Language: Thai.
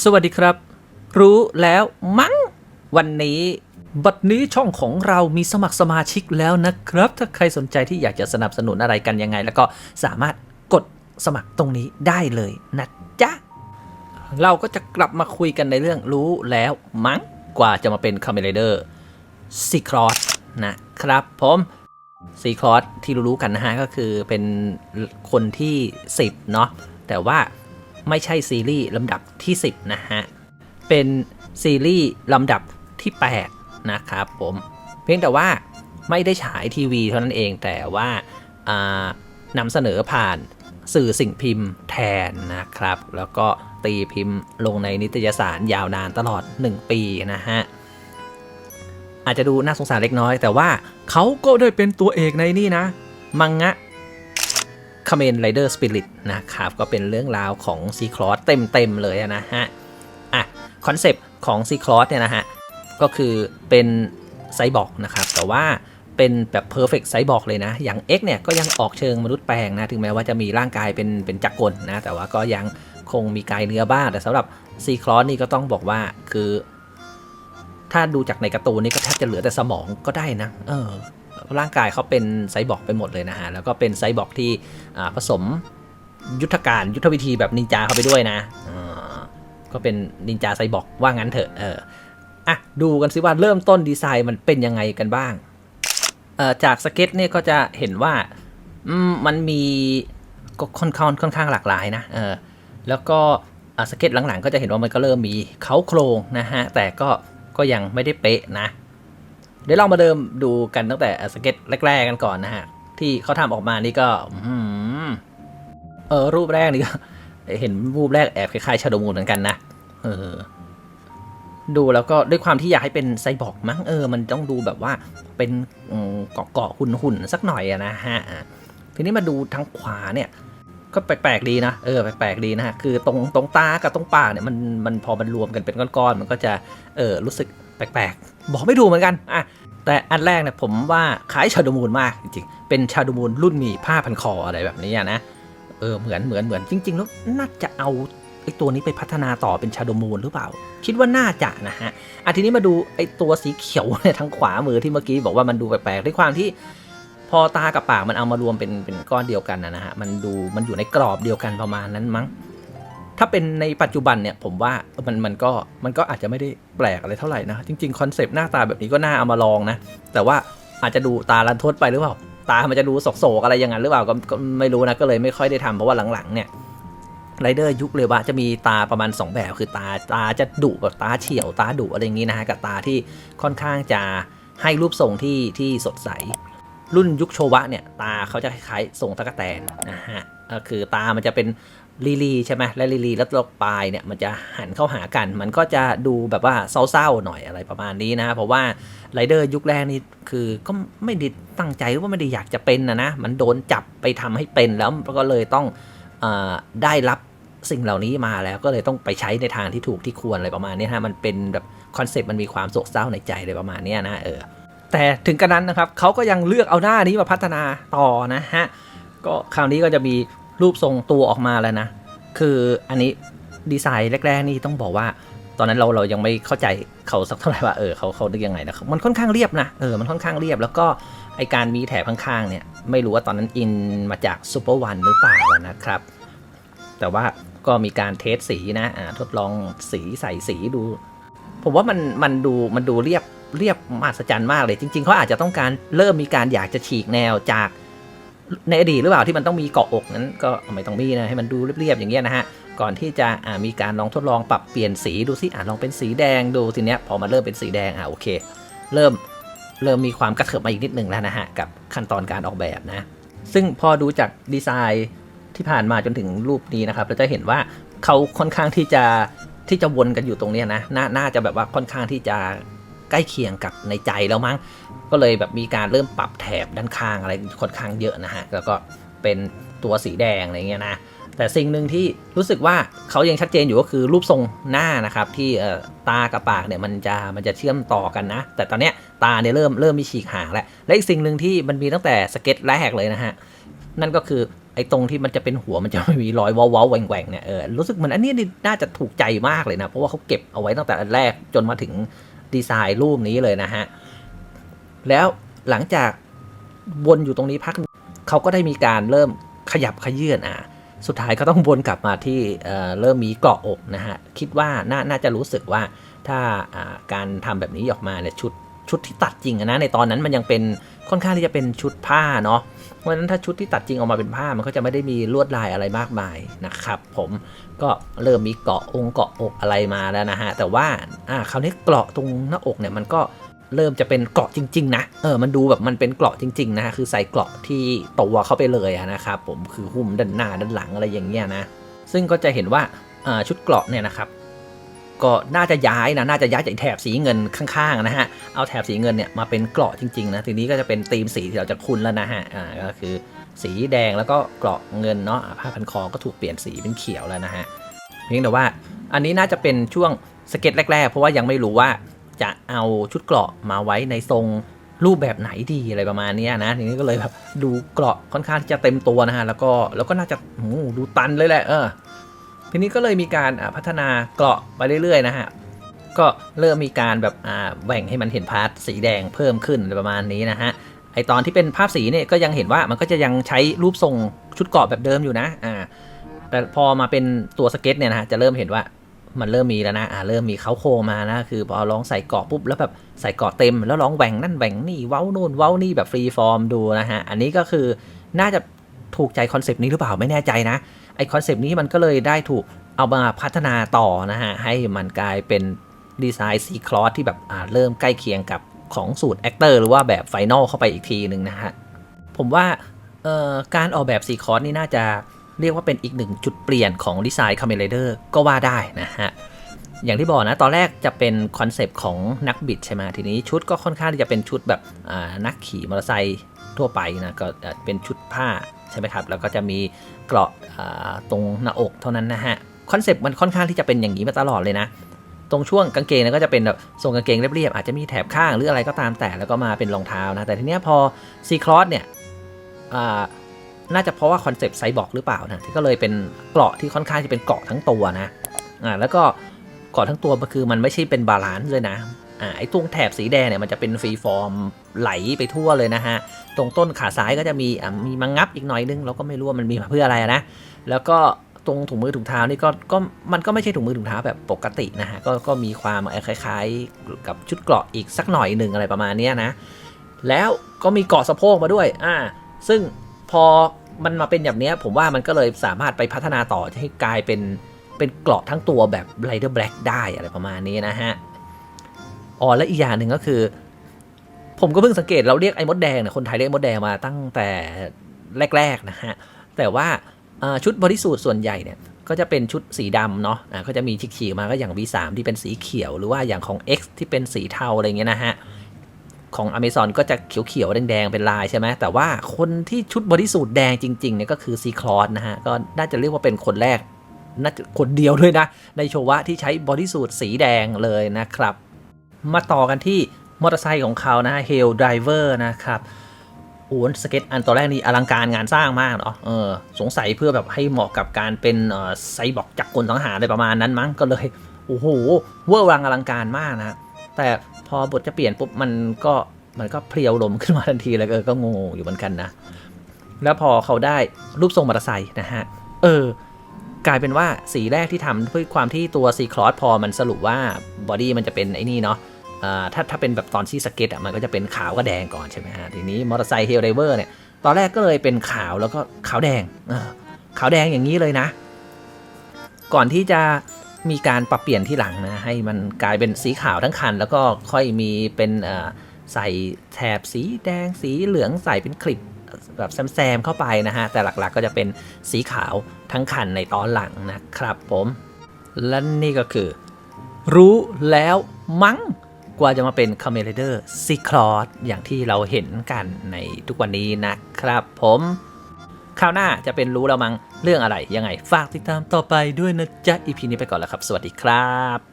สวัสดีครับ รู้แล้วมั้งวันนี้ บัดนี้ช่องของเรามีสมัครสมาชิกแล้วนะครับ ถ้าใครสนใจที่อยากจะสนับสนุนอะไรกันยังไง แล้วก็สามารถกดสมัครตรงนี้ได้เลยนะจ๊ะ เราก็จะกลับมาคุยกันในเรื่องรู้แล้วมั้งกว่าจะมาเป็นคาเมเลเดอร์ซีครอสนะครับผมซีครอสที่รู้ๆกันนะฮะก็คือเป็นคนที่ 10 เนาะแต่ว่า ไม่ใช่ซีรีส์ลำดับที่ 10 นะฮะ เป็นซีรีส์ลำดับที่ 8 นะครับผม เพียงแต่ว่าไม่ได้ฉายทีวีเท่านั้นเองแต่ว่าานำเสนอผ่านสื่อสิ่งพิมพ์แทนนะครับ แล้วก็ตีพิมพ์ลงในนิตยสารยาวนานตลอด 1 ปีนะฮะ อาจจะดูน่าสงสารเล็กน้อย แต่ว่าเขาก็ได้เป็นตัวเอกในนี่นะ มังงะ คาเมนไรเดอร์สปิริตนะครับ ก็เป็นเรื่องราวของซีคลอสเต็มๆเลยนะฮะ อะ คอนเซปต์ของซีคลอสเนี่ยนะฮะ ก็คือเป็นไซบอร์กนะครับ แต่ว่าเป็นแบบเพอร์เฟกต์ไซบอร์กเลยนะ อย่าง X เนี่ยก็ยังออกเชิงมนุษย์แปลงนะ ถึงแม้ว่าจะมีร่างกายเป็นเป็นจักรกลนะ แต่ว่าก็ยังคงมีกายเนื้อบ้างแต่สำหรับซีคลอสนี่ก็ต้องบอกว่าคือ ถ้าดูจากในการ์ตูนนี่ก็แทบจะเหลือแต่สมองก็ได้นะ เออ ร่างกายเขาเป็นไซบอร์กไปหมดเลยนะฮะ แล้วก็เป็นไซบอร์กที่ผสมยุทธการยุทธวิธีแบบนินจาเข้าไปด้วยนะก็เป็นนินจาไซบอร์กว่างั้นเถอะเอออะดูกันสิว่าเริ่มต้นดีไซน์มันเป็นยังไงกันบ้างจากสเก็ตเนี่ยก็จะเห็นว่ามันมีก็ค่อนข้างค่อนข้างหลากหลายนะเออแล้วก็สเก็ตหลังๆ ก็จะเห็นว่ามันก็เริ่มมีเขาโครงนะฮะแต่ก็ก็ยังไม่ได้เป๊ะนะ เดี๋ยวเรามาเดิมดูกันตั้งแต่สเก็ตแรก ๆ กันก่อนนะฮะ ที่เขาทำออกมานี่ก็เออรูปแรกนี่ก็เห็นรูปแรกแอบคล้ายๆชาโดมูนเหมือนกันนะเออ ดูแล้วก็ด้วยความที่อยากให้เป็นไซบอร์กมั้งเออ มันต้องดูแบบว่าเป็นเกาะเกาะหุ่นหุ่นๆสักหน่อยนะฮะอะทีนี้มาดูทางขวาเนี่ย ก็แปลกๆดีนะเออแปลกๆดีนะฮะคือตรงตรงตากับตรงปากเนี่ยมันมันพอมันรวมกันเป็นก้อนๆมันก็จะเออรู้สึกแปลกๆ บอกไม่ถูกเหมือนกัน อะ แต่อันแรกเนี่ยผมว่าคล้ายชาโดมูนมากจริงๆ เป็นชาโดมูนรุ่นมีผ้าพันคออะไรแบบนี้นะ เออเหมือนเหมือนเหมือนจริง ๆ แล้วน่าจะเอาไอ้ตัวนี้ไปพัฒนาต่อเป็นชาโดมูนหรือเปล่า คิดว่าน่าจะนะฮะอะทีนี้มาดูไอ้ตัวสีเขียวเนี่ยทางขวามือที่เมื่อกี้บอกว่ามันดูแปลกๆด้วยความที่พอตากับปากมันเอามารวมเป็นเป็นก้อนเดียวกันนะฮะ มันดูมันอยู่ในกรอบเดียวกันประมาณนั้นมั้ง ถ้าเป็นในปัจจุบันเนี่ยผมว่ามันมันก็มันก็อาจจะไม่ได้แปลกอะไรเท่าไหร่นะ จริงๆคอนเซปต์หน้าตาแบบนี้ก็น่าเอามาลองนะ แต่ว่าอาจจะดูตาลันทดไปหรือเปล่า ตามันจะดูโศกอะไรอย่างนั้นหรือเปล่าก็ก็ไม่รู้นะก็เลยไม่ค่อยได้ทำเพราะว่าหลังๆเนี่ยไรเดอร์ยุคเรวะจะมีตาประมาณ 2 แบบคือตาตาจะดุแบบตาเฉียวตาดุอะไรอย่างนี้นะฮะกับตาที่ค่อนข้างจะให้รูปทรงที่ที่สดใส รุ่นยุคโชวะเนี่ยตาเขาจะคล้ายๆทรงตะกแตนนะฮะก็คือตามันจะเป็น ลีลีใช่ไหมและลีลีแล้วตัวปลายเนี่ยมันจะหันเข้าหากัน มันก็จะดูแบบว่าเศร้าๆหน่อยอะไรประมาณนี้นะ เพราะว่าไรเดอร์ยุคแรกนี่คือก็ไม่ได้ตั้งใจหรือว่าไม่ได้อยากจะเป็นนะนะ มันโดนจับไปทำให้เป็นแล้วก็เลยต้องอได้รับสิ่งเหล่านี้มาแล้วก็เลยต้องไปใช้ในทางที่ถูกที่ควรอะไรประมาณนี้ฮะมันเป็นแบบคอนเซปต์มันมีความโศกเศร้าในใจอะไรประมาณนี้นะเออแต่ถึงกระนั้นนะครับเขาก็ยังเลือกเอาหน้านี้มาพัฒนาต่อนะฮะก็คราวนี้ก็จะมี รูปทรงตัวออกมาแล้วนะ คืออันนี้ดีไซน์แรก ๆ นี่ต้องบอกว่า ตอนนั้นเราเรายังไม่เข้าใจเขาสักเท่าไหร่ว่าเออเขาเขานึกยังไงนะมันค่อนข้างเรียบนะเออมันค่อนข้างเรียบ แล้วก็ไอการมีแถบข้างๆเนี่ยไม่รู้ว่าตอนนั้นอินมาจากซูเปอร์วันหรือเปล่านะครับ แต่ว่าก็มีการเทสสีนะอ่าทดลองสีใส่สีดู ผมว่ามันมันดูมันดูเรียบเรียบมหัศจรรย์มากเลย จริง ๆเขาอาจจะต้องการเริ่มมีการอยากจะฉีกแนวจาก ในอดีตหรือเปล่าที่มันต้องมีเกาะอกนั้นก็ไม่ต้องมีนะให้มันดูเรียบๆอย่างเงี้ยนะฮะก่อนที่จะมีการลองทดลองปรับเปลี่ยนสีดูสิอ่าลองเป็นสีแดงดูทีเนี้ยพอมาเริ่มเป็นสีแดงอ่าโอเค เริ่มเริ่มมีความกระเถิบมาอีกนิดหนึ่งแล้วนะฮะกับขั้นตอนการออกแบบนะ ซึ่งพอดูจากดีไซน์ที่ผ่านมาจนถึงรูปนี้นะครับเราจะเห็นว่าเขาค่อนข้างที่จะที่จะวนกันอยู่ตรงเนี้ยนะนน่าจะแบบว่าค่อนข้างที่จะ ใกล้เคียงกับในใจแล้วมั้ง ก็เลยแบบมีการเริ่มปรับแถบด้านข้างอะไรค่อนข้างเยอะนะฮะ แล้วก็เป็นตัวสีแดงอะไรเงี้ยนะ แต่สิ่งหนึ่งที่รู้สึกว่าเขายังชัดเจนอยู่ก็คือรูปทรงหน้านะครับ ที่ตากับปากเนี่ยมันจะมันจะเชื่อมต่อกันนะ แต่ตอนเนี้ยตาเนี่ยเริ่มเริ่มมีฉีกห่างแล้ว และอีกสิ่งหนึ่งที่มันมีตั้งแต่สเก็ตแรกเลยนะฮะ นั่นก็คือไอ้ตรงที่มันจะเป็นหัวมันจะไม่มีรอยว้าๆแหว่งๆเนี่ยเออรู้สึกเหมือนอันนี้น่าจะถูกใจมากเลยนะ เพราะว่าเขาเก็บเอาไว้ตั้งแต่แรกจนมาถึง ดีไซน์รูปนี้เลยนะฮะ แล้วหลังจากวนอยู่ตรงนี้พักเขาก็ได้มีการเริ่มขยับขยื่นอะสุดท้ายก็ต้องวนกลับมาที่เเริ่มมีเกราะอกนะฮะ คิดว่าน่าน่าจะรู้สึกว่าถ้าอ่าการทำแบบนี้ออกมาเนี่ยชุด ชุดที่ตัดจริงอะนะในตอนนั้นมันยังเป็นค่อนข้างที่จะเป็นชุดผ้าเนาะเพราะฉะนั้นถ้าชุดที่ตัดจริงออกมาเป็นผ้ามันก็จะไม่ได้มีลวดลายอะไรมากมายนะครับ ผมก็เริ่มมีเกาะองค์เกาะอกอะไรมาแล้วนะฮะแต่ว่าอ่าคราวนี้เกาะตรงหน้าอกเนี่ยมันก็เริ่มจะเป็นเกราะจริง ๆ นะ เออ มันดูแบบมันเป็นเกราะจริง ๆ นะฮะคือใส่เกราะที่ตัวเข้าไปเลยนะครับ ผม คือหุ้มด้านหน้าด้านหลังอะไรอย่างเงี้ยนะ ซึ่งก็จะเห็นว่าอ่าชุดเกราะเนี่ยนะครับ ก็น่าจะย้ายนะน่าจะย้ายจากแถบสีเงินข้างๆนะฮะเอาแถบสีเงินเนี่ยมาเป็นเกราะจริงๆนะทีนี้ก็จะเป็นธีมสีที่เราจะคุ้นแล้วนะฮะอ่าก็คือสีแดงแล้วก็เกราะเงินเนาะผ้าพันคอก็ถูกเปลี่ยนสีเป็นเขียวแล้วนะฮะเพียงแต่ว่าอันนี้น่าจะเป็นช่วงสเก็ตแรก ๆ เพราะว่ายังไม่รู้ว่าจะเอาชุดเกราะมาไว้ในทรงรูปแบบไหนดีอะไรประมาณนี้นะทีนี้ก็เลยแบบดูเกราะค่อนข้างที่จะเต็มตัวนะฮะแล้วก็แล้วก็น่าจะโอ้ดูตันเลยแหละเออ ทีนี้ก็เลยมีการพัฒนาเกราะไปเรื่อยๆนะฮะก็เริ่มมีการแบบแหว่งให้มันเห็นพาร์ทสีแดงเพิ่มขึ้นประมาณนี้นะฮะไอตอนที่เป็นภาพสีเนี่ยก็ยังเห็นว่ามันก็จะยังใช้รูปทรงชุดเกราะแบบเดิมอยู่นะอ่าแต่พอมาเป็นตัวสเก็ตเนี่ยนะฮะจะเริ่มเห็นว่ามันเริ่มมีแล้วนะอ่าเริ่มมีเขาโครงมานะคือพอลองใส่เกาะปุ๊บแล้วแบบใส่เกาะเต็ม แล้วลองแหว่งนั่นแหว่งนี่เว้านู่นเว้านี่แบบฟรีฟอร์มดูนะฮะอันนี้ก็คือน่าจะถูกใจคอนเซปต์นี้หรือเปล่าไม่แน่ใจนะ ไอคอนเซปต์นี้มันก็เลยได้ถูกเอามาพัฒนาต่อนะฮะ ให้มันกลายเป็นดีไซน์ซีคลอสที่แบบเริ่มใกล้เคียงกับของสูตรแอคเตอร์หรือว่าแบบไฟนอลเข้าไปอีกทีหนึ่งนะฮะ ผมว่าการออกแบบซีคลอสนี่น่าจะเรียกว่าเป็นอีกหนึ่งจุดเปลี่ยนของดีไซน์คาเมเลเดอร์ก็ว่าได้นะฮะ อย่างที่บอกนะ ตอนแรกจะเป็นคอนเซปต์ของนักบิดใช่ไหมทีนี้ชุดก็ค่อนข้างที่จะเป็นชุดแบบนักขี่มอเตอร์ไซค์ ทั่วไปนะก็เป็นชุดผ้าใช่ไหมครับแล้วก็จะมีเกราะตรงหน้าอกเท่านั้นนะฮะคอนเซปต์มันค่อนข้างที่จะเป็นอย่างนี้มาตลอดเลยนะตรงช่วงกางเกงนยก็จะเป็นแบบทรงกางเกงเรียบๆอาจจะมีแถบข้างหรืออะไรก็ตามแต่แล้วก็มาเป็นรองเท้านะแต่ทีเนี้ยพอซีคลอสเนี่ยน่าจะเพราะว่าคอนเซปต์ไซบอร์กหรือเปล่านะที่ก็เลยเป็นเกราะที่ค่อนข้างจะเป็นเกราะทั้งตัวนะอ่าแล้วก็เกราะทั้งตัวมันคือมันไม่ใช่เป็นบาลานซ์เลยนะ อ่าไอ้ตรงแถบสีแดงเนี่ยมันจะเป็นฟรีฟอร์มไหลไปทั่วเลยนะฮะ ตรงต้นขาซ้ายก็จะมีอ่ามีมังงับอีกหน่อยนึงเราก็ไม่รู้ว่ามันมีมาเพื่ออะไรนะ แล้วก็ตรงถุงมือถุงเท้านี่ก็ก็มันก็ไม่ใช่ถุงมือถุงเท้าแบบปกตินะฮะก็ก็มีความคล้ายๆกับชุดเกราะอีกสักหน่อยหนึ่งอะไรประมาณนี้นะ แล้วก็มีเกาะสะโพกมาด้วยอ่าซึ่งพอมันมาเป็นแบบนี้ผมว่ามันก็เลยสามารถไปพัฒนาต่อให้กลายเป็นเป็นเกราะทั้งตัวแบบ Rider Black ได้อะไรประมาณนี้นะฮะ อ๋อและอีกอย่างหนึ่งก็คือ ผมก็เพิ่งสังเกตเราเรียกไอ้มดแดงเนี่ยคนไทยเรียกมดแดงมาตั้งแต่แรกๆนะฮะแต่ว่าชุดบริสูทส่วนใหญ่เนี่ยก็จะเป็นชุดสีดำเนาะอ่าก็จะมีฉีกๆมาก็อย่าง V3 ที่เป็นสีเขียว หรือว่าอย่างของ X ที่เป็นสีเทาอะไรเงี้ยนะฮะของ Amazon ก็จะเขียวๆ แดงๆ เป็นลายใช่ไหมแต่ว่าคนที่ชุดบริสูทแดงจริงๆเนี่ยก็คือซีคลอสนะฮะ ก็น่าจะเรียกว่าเป็นคนแรก น่าจะคนเดียวเลยนะ ในโชวะที่ใช้บริสูทสีแดงเลยนะครับ มาต่อกันที่มอเตอร์ไซค์ของเขานะฮะ Hell Driver นะครับโอ้สเก็ตอันตอนแรกนี่อลังการงานสร้างมากเนาะเออสงสัยเพื่อแบบให้เหมาะกับการเป็นไซบอร์กจักรกลสังหารอะไรประมาณนั้นมั้งก็เลย โอ้โห เวอร์วังอลังการมากนะ แต่พอบทจะเปลี่ยนปุ๊บมันก็มันก็เพลียวลมขึ้นมาทันทีเลยเออก็งงอยู่เหมือนกันนะ แล้วพอเขาได้รูปทรงมอเตอร์ไซค์นะฮะ เออกลายเป็นว่าสีแรกที่ทำด้วยความที่ตัวซีคลอสพอมันสรุปว่าบอดี้มันจะเป็นไอ้นี่เนาะ ถ้าถ้าเป็นแบบตอนที่สเก็ตอะมันก็จะเป็นขาวกับแดงก่อนใช่ไหมฮะทีนี้มอเตอร์ไซค์เฮลไดเวอร์เนี่ยตอนแรกก็เลยเป็นขาวแล้วก็ขาวแดงขาวแดงอย่างนี้เลยนะ ก่อนที่จะมีการปรับเปลี่ยนที่หลังนะให้มันกลายเป็นสีขาวทั้งคัน แล้วก็ค่อยมีเป็นใส่แถบสีแดงสีเหลืองใส่เป็นคลิปแบบแซมๆเข้าไปนะฮะ แต่หลักๆก็จะเป็นสีขาวทั้งคันในตอนหลังนะครับผม และนี่ก็คือ รู้แล้วมั้ง ว่าจะมาเป็นคาเมดี้เดอร์ซีคลอสอย่างที่เราเห็นกันในทุกวันนี้นะครับผมคราวหน้าจะเป็นรู้แล้วมั้งเรื่องอะไรยังไง ฝากติดตามต่อไปด้วยนะจ๊ะอีพีนี้ไปก่อนแล้วครับ สวัสดีครับ